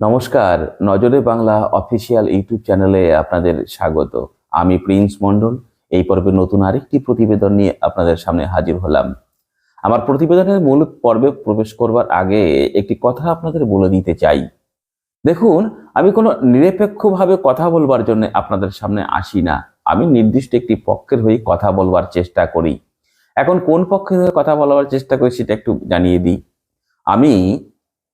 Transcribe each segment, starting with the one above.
নমস্কার, নজরে Bangla official YouTube চ্যানেলে আপনাদের স্বাগত। আমি প্রিন্স মণ্ডল। এই পর্বে নতুন আরেকটি প্রতিবেদন নিয়ে আপনাদের সামনে হাজির হলাম। আমার প্রতিবেদনের মূল পর্বে প্রবেশ করবার আগে একটি কথা আপনাদের বলে দিতে চাই। দেখুন, আমি কোনো নিরপেক্ষভাবে কথা বলবার জন্য আপনাদের সামনে আসি না। আমি নির্দিষ্ট একটি পক্ষের হয়ে কথা বলবার চেষ্টা করি। এখন কোন পক্ষের হয়ে কথা বলবার চেষ্টা করি সেটা একটু জানিয়ে দিই। আমি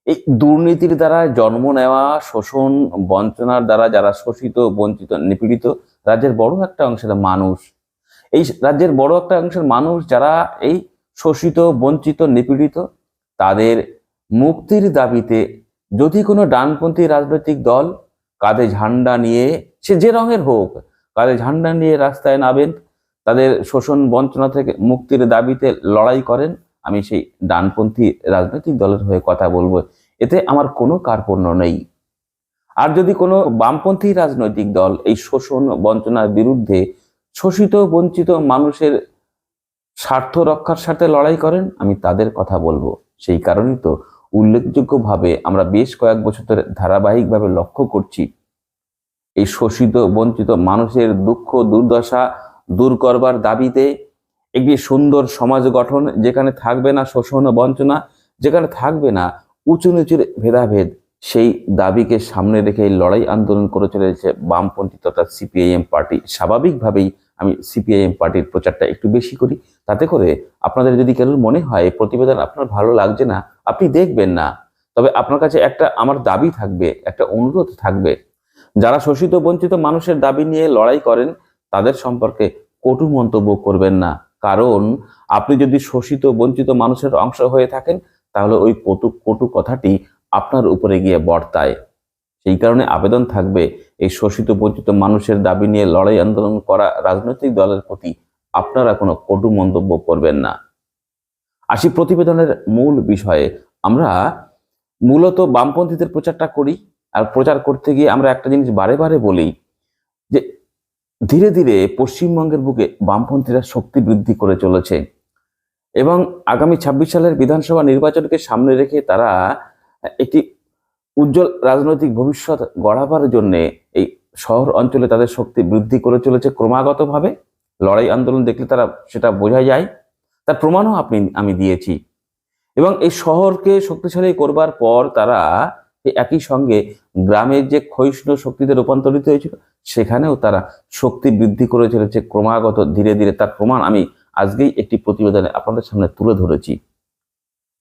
এই দুর্নীতির দ্বারা জন্ম নেওয়া, শোষণ, বঞ্চনার দ্বারা যারা শোষিত, বঞ্চিত, নিপীড়িত, রাজ্যের বড় একটা অংশের মানুষ। এই রাজ্যের বড় একটা অংশের মানুষ যারা এই শোষিত, বঞ্চিত, নিপীড়িত, তাদের মুক্তির দাবিতে যদি কোনো ডানপন্থী রাজনৈতিক দল কাঁধে ঝান্ডা নিয়ে, সে যে রঙের হোক, কাঁধে ঝান্ডা নিয়ে রাস্তায় নামেন, তাদের শোষণ, বঞ্চনা থেকে মুক্তির দাবিতে লড়াই করেন আমি সেই ডানপন্থী রাজনৈতিক দলের হয়ে কথা বলব। এতে আমার কোনো কার্পণ্য নেই। আর যদি কোনো বামপন্থী রাজনৈতিক দল এই শোষণ বঞ্চনার বিরুদ্ধে শোষিত, বঞ্চিত মানুষের স্বার্থ রক্ষার সাথে লড়াই করেন, আমি তাদের কথা বলব। সেই কারণেই তো উল্লেখযোগ্যভাবে আমরা বেশ কয়েক বছর ধরে ধারাবাহিকভাবে লক্ষ্য করছি এই শোষিত, বঞ্চিত মানুষের দুঃখ, দুর্দশা দূর করবার দাবিতে একটি সুন্দর সমাজ গঠন যেখানে থাকবে না শোষণ বঞ্চনা, যেখানে থাকবে না উঁচু নিচুর ভেদাভেদ, সেই দাবিকে সামনে রেখে লড়াই আন্দোলন করে চলেছে বামপন্থী তথা সিপিআইএম পার্টি। স্বাভাবিকভাবেই আমি সিপিআইএম পার্টির প্রচারটা একটু বেশি করি, তাতে করে আপনাদের যদি কেন মনে হয় প্রতিবেদন আপনার ভালো লাগছে না, আপনি দেখবেন না। তবে আপনার কাছে একটা আমার দাবি থাকবে, একটা অনুরোধ থাকবে। যারা শোষিত, বঞ্চিত মানুষের দাবি নিয়ে লড়াই করেন, তাদের সম্পর্কে কটু মন্তব্য করবেন না। কারণ আপনি যদি শোষিত, বঞ্চিত মানুষের অংশ হয়ে থাকেন, তাহলে ওই কটু কটু কথাটি আপনার উপরে গিয়ে বর্তায়। সেই কারণে আবেদন থাকবে, এই শোষিত, বঞ্চিত মানুষের দাবি নিয়ে লড়াই, আন্দোলন করা রাজনৈতিক দলের প্রতি আপনারা কোনো কটু মন্তব্য করবেন না। আসি প্রতিবেদনের মূল বিষয়ে। আমরা মূলত বামপন্থীদের প্রচারটা করি, আর প্রচার করতে গিয়ে আমরা একটা জিনিস বারে বারে বলি ধীরে ধীরে পশ্চিমবঙ্গের বুকে বামপন্থীরা শক্তি বৃদ্ধি করে চলেছে। এবং আগামী ছাব্বিশ সালের বিধানসভা নির্বাচনকে সামনে রেখে তারা একটি উজ্জ্বল রাজনৈতিক ভবিষ্যৎ গড়াবার জন্যে এই শহর অঞ্চলে তাদের শক্তি বৃদ্ধি করে চলেছে ক্রমাগতভাবে। লড়াই আন্দোলন দেখলে তারা সেটা বোঝা যায়। তার প্রমাণও আপনি, আমি দিয়েছি। এবং এই শহরকে শক্তিশালী করবার পর তারা একই সঙ্গে গ্রামের যে ক্ষয়িষ্ণু শক্তিতে রূপান্তরিত হয়েছিল, সেখানেও তারা শক্তি বৃদ্ধি করে চলেছে ক্রমাগত, ধীরে ধীরে। তার প্রমাণ আমি আজকেই একটি প্রতিবেদনে আপনাদের সামনে তুলে ধরেছি।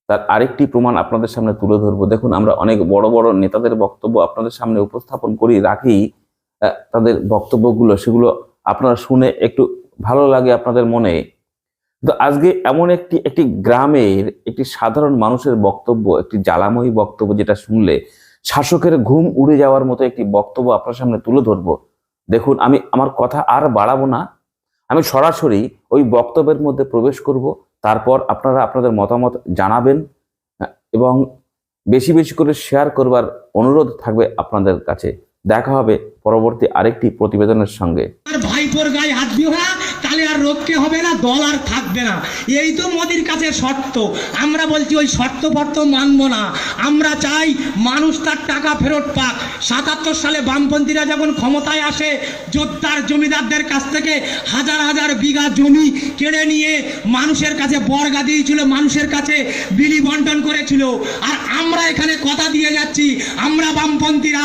তার আরেকটি প্রমাণ আপনাদের সামনে তুলে ধরবো। দেখুন, আমরা অনেক বড় বড় নেতাদের বক্তব্য আপনাদের সামনে উপস্থাপন করি, রাখি তাদের বক্তব্যগুলো, সেগুলো আপনারা শুনে একটু ভালো লাগে আপনাদের মনে। তো আজকে এমন একটি একটি গ্রামের একটি সাধারণ মানুষের বক্তব্য, একটি জ্বালাময়ী বক্তব্য যেটা শুনলে শাসকের ঘুম উড়ে যাওয়ার মতো একটি বক্তব্য আপনার সামনে তুলে ধরবো। দেখুন, আমি, আমার কথা আর বাড়াবো না। আমি সরাসরি ওই বক্তব্যের মধ্যে প্রবেশ করব। তারপর আপনারা আপনাদের মতামত জানাবেন এবং বেশি বেশি করে শেয়ার করবার অনুরোধ থাকবে আপনাদের কাছে। দেখা হবে পরবর্তী আরেকটি প্রতিবেদনের সঙ্গে। ভাইপোর গায়ে হাত দিও তাহলে আর রক্ষে হবে না, দল আর থাকবে না। এই তো মোদির কাছে শর্ত। আমরা বলছি ওই শর্ত ফর্ত মানবো না। আমরা চাই মানুষ তার টাকা ফেরত পাক। সাতাত্তর সালে বামপন্থীরা যখন ক্ষমতায় আসে, যোদ্ধার জমিদারদের কাছ থেকে হাজার হাজার বিঘা জমি কেড়ে নিয়ে মানুষের কাছে বর্গা দিয়েছিল, মানুষের কাছে বিলি বন্টন করেছিল। আর আমরা এখানে কথা দিয়ে যাচ্ছি, আমরা বামপন্থীরা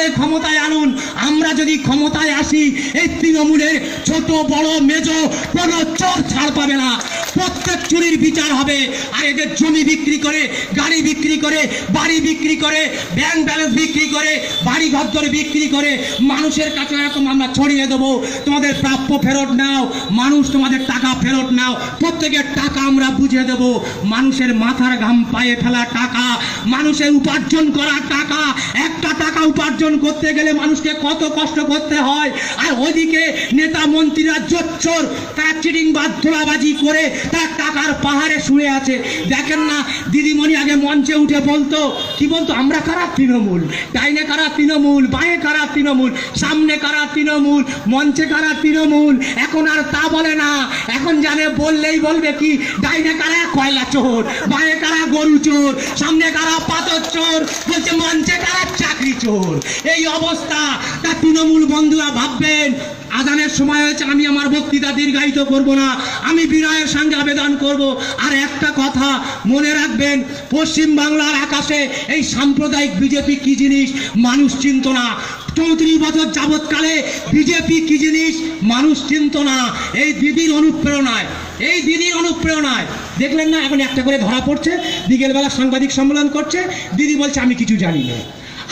আমাদের ক্ষমতায় আনুন। আমরা যদি ক্ষমতায় আসি, এই তৃণমূলের ছোট, বড়, মেজ, কোনো চোর ছাড় পাবে না। প্রত্যেক চুরির বিচার হবে। আর এদের জমি বিক্রি করে, গাড়ি বিক্রি করে, বাড়ি বিক্রি করে, ব্যাংক ব্যালেন্স বিক্রি করে বাড়ি ঘর বিক্রি করে, মানুষের কাছে এরকম আমরা ছড়িয়ে দেবো। তোমাদের প্রাপ্য ফেরত নাও। মানুষ তোমাদের টাকা ফেরত নাও। প্রত্যেকের টাকা আমরা বুঝে দেবো। মানুষের মাথার ঘাম পায়ে ফেলা টাকা। মানুষের উপার্জন করা টাকা। একটা টাকা উপার্জন করতে গেলে মানুষকে কত কষ্ট করতে হয়। আর ওইদিকে নেতা মন্ত্রীরা জোচ্চোর, তারা চিটিং ধোলাবাজি করে, তার টাকার পাহাড়ে শুয়ে আছে। দেখেন না, দিদিমণি আগে মঞ্চে উঠে বলতো, কি বলতো, আমরা কারা তৃণমূল? ডাইনে কারা তৃণমূল, বাঁয়ে কারা তৃণমূল, সামনে কারা তৃণমূল, মঞ্চে কারা তৃণমূল, এখন আর তা বলে না। এখন জানে, বললেই বলবে কি, ডাইনে কারা কয়লা চোর, বাঁয়ে কারা গরু চোর, সামনে কারা পাথর চোর, বলছে মঞ্চে কারা চাকরি চোর। এই অবস্থা, তা তৃণমূল বন্ধুরা ভাববেন। আদানের সময় হয়েছে, আমি আমার বক্তৃতা দীর্ঘায়িত করব না। আমি বিনয়ের সঙ্গে আবেদন করব। আর একটা কথা মনে রাখবেন, পশ্চিম বাংলার আকাশে এই সাম্প্রদায়িক বিজেপি কি জিনিস? মানুষ চিনত না। চৌত্রিশ বছর যাবৎকালে বিজেপি কি জিনিস? মানুষ চিনত না। এই দিদির অনুপ্রেরণায়, এই দিদির অনুপ্রেরণায়। দেখলেন না, এখন একটা করে ধরা পড়ছে, বিকেলবেলা সাংবাদিক সম্মেলন করছে, দিদি বলছে, আমি কিছু জানি না।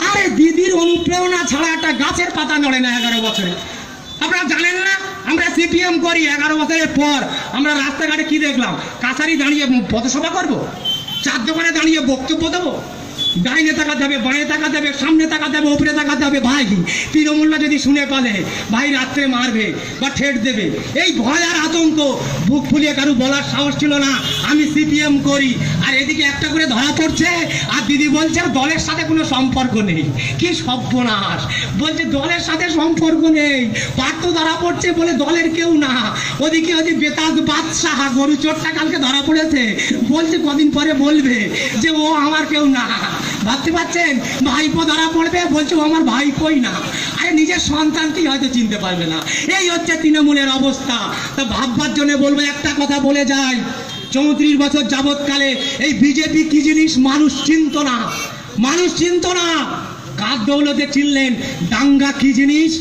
আরে দিদির অনুপ্রেরণা ছাড়া একটা গাছের পাতা নড়ে না এগারো বছরে। আপনারা জানেন না, আমরা সিপিএম করি এগারো বছরের পর। আমরা রাস্তাঘাটে কি দেখলাম? কাছারি দাঁড়িয়ে পথসভা করব? চার দোকানে দাঁড়িয়ে বক্তব্য দেবো? ডাইনে তাকাতে হবে, বাঁয়ে তাকাতে হবে, সামনে তাকাতে হবে উপরে তাকাতে হবে। ভাই, তৃণমূলরা যদি শুনে পালে, ভাই রাত্রে মারবে বা ঠেট দেবে। এই ভয় আর আতঙ্ক, বুক ফুলিয়ে কারু বলার সাহস ছিল না। আমি সিপিএম করি। আর এদিকে একটা করে ধরা পড়ছে, আর দিদি বলছে, দলের সাথে কোনো সম্পর্ক নেই। কি সর্বনাশ। বলছে, দলের সাথে সম্পর্ক নেই। পার্থ ধরা পড়ছে বলে দলের কেউ না। ওদিকে ওদিকে বেতাজ বাদশাহ, গরু চোরটা কালকে ধরা পড়েছে। বলছে, কদিন পরে বলবে যে ও আমার কেউ না। ভাবতে পারছেন? ভাইপো ধরা পড়বে, বলছে আমার আমার ভাইপোই না। আরে নিজের সন্তানকেই হয়তো চিনতে পারবে না। এই হচ্ছে তৃণমূলের অবস্থা। তা ভাববার জন্য বলব, একটা কথা বলে যায় চৌত্রিশ বছর যাবৎকালে এই বিজেপি কি জিনিস? মানুষ চিনত না। মানুষ চিনত না। কার দৌলতে চিনলেন, দাঙ্গা কি জিনিস?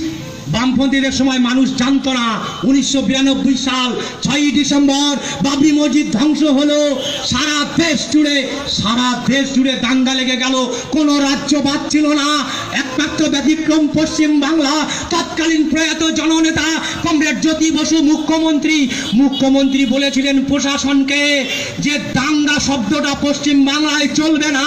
বামপন্থীদের সময় মানুষ জানতো না। উনিশশো বিরানব্বই সাল, ছয়ই ডিসেম্বর, বাবরি মসজিদ ধ্বংস হলো। সারা দেশ জুড়ে, সারা দেশ জুড়ে দাঙ্গা লেগে গেল। কোনো রাজ্য বাদ ছিল না। একমাত্র ব্যতিক্রম পশ্চিম বাংলা। তৎকালীন প্রয়াত জননেতা কমরেড জ্যোতি বসু, মুখ্যমন্ত্রী। মুখ্যমন্ত্রী বলেছিলেন প্রশাসনকে যে দাঙ্গা শব্দটা পশ্চিম বাংলায় চলবে না।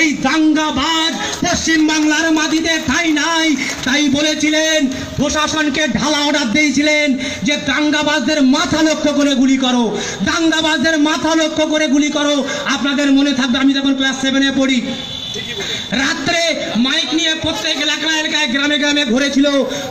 এই দাঙ্গাবাদ পশ্চিম বাংলার মাটিতে ঠাই নাই। তাই বলেছিলেন, প্রশাসনকে ঢালা অর্ডার দিয়েছিলেন যে দাঙ্গাবাজদের মাথা লক্ষ্য করে গুলি করো। দাঙ্গাবাজদের মাথা লক্ষ্য করে গুলি করো। আপনাদের মনে থাকবে, আমি যখন ক্লাস সেভেনে পড়ি রাত্রে মাইক নিয়ে প্রত্যেক এলাকা এলাকায়, গ্রামে গ্রামে ঘুরেছিল,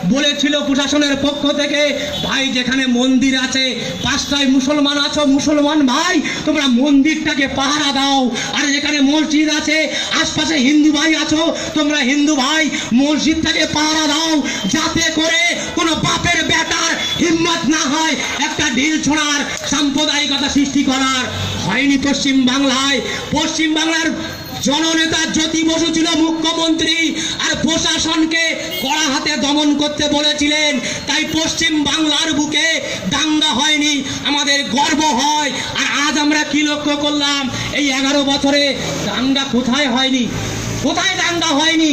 বলেছিল প্রশাসনের পক্ষ থেকে, ভাই, যেখানে মন্দির আছে, পাঁচটায় মুসলমান আছো, মুসলমান ভাই, তোমরা মন্দিরটাকে পাহারা দাও। আর যেখানে মসজিদ আছে, আশপাশে হিন্দু ভাই আছো, তোমরা হিন্দু ভাই, মসজিদটাকে পাহারা দাও। যাতে করে কোনো বাপের বেটার হিম্মত না হয় একটা ঢিল ছোড়ার, সাম্প্রদায়িকতা সৃষ্টি করার। হয়নি পশ্চিম বাংলায় পশ্চিম বাংলার জননেতা জ্যোতি বসু ছিল মুখ্যমন্ত্রী আর প্রশাসনকে কড়া হাতে দমন করতে বলেছিলেন। তাই পশ্চিম বাংলার বুকে দাঙ্গা হয়নি, আমাদের গর্ব হয়। আর আজ আমরা কি লক্ষ্য করলাম? এই এগারো বছরে দাঙ্গা কোথায় হয়নি? কোথায় দাঙ্গা হয়নি?